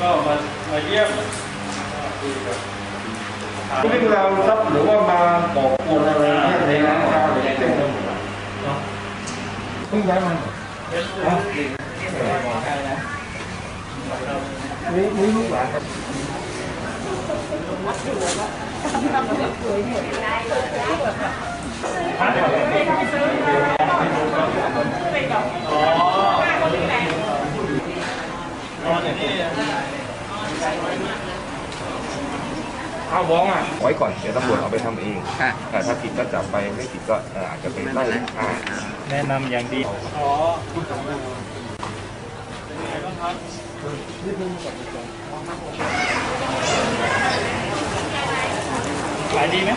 ก็มามาเยี่ยมวิ่งราวทรัพย์หรือว่ามาบอกกวนอะไรเนี่ยในร้านค้าหรือในเส้นนั้นเพิ่งย้ายมานี่นี่ลูกหลานครับนอนอย่างนี้ ข้าวบ้องอะไว้ก่อนเดี๋ยวตำรวจเอาไปทำเองแต่ถ้าผิดก็จับไปไม่ผิดก็เอ่ออาจจะไปไล่อ่าแนะนำอย่างดีอ๋อขายดีไหม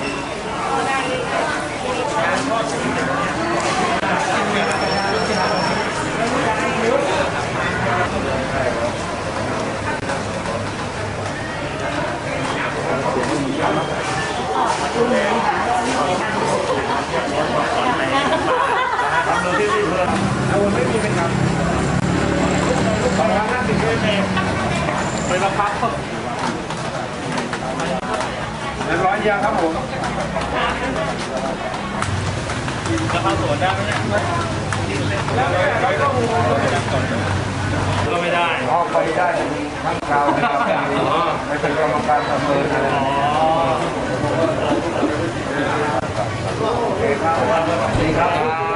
ไปมาพักเรียบร้อยยังครับผมจะเข้าสวนได้ไหมเนี่ยก็ไม่ได้ออกไปได้ทั้งคราวนะครับไม่เป็นกรรมการประเมินอะไรอ๋อโอเคครับสวัสดีครับ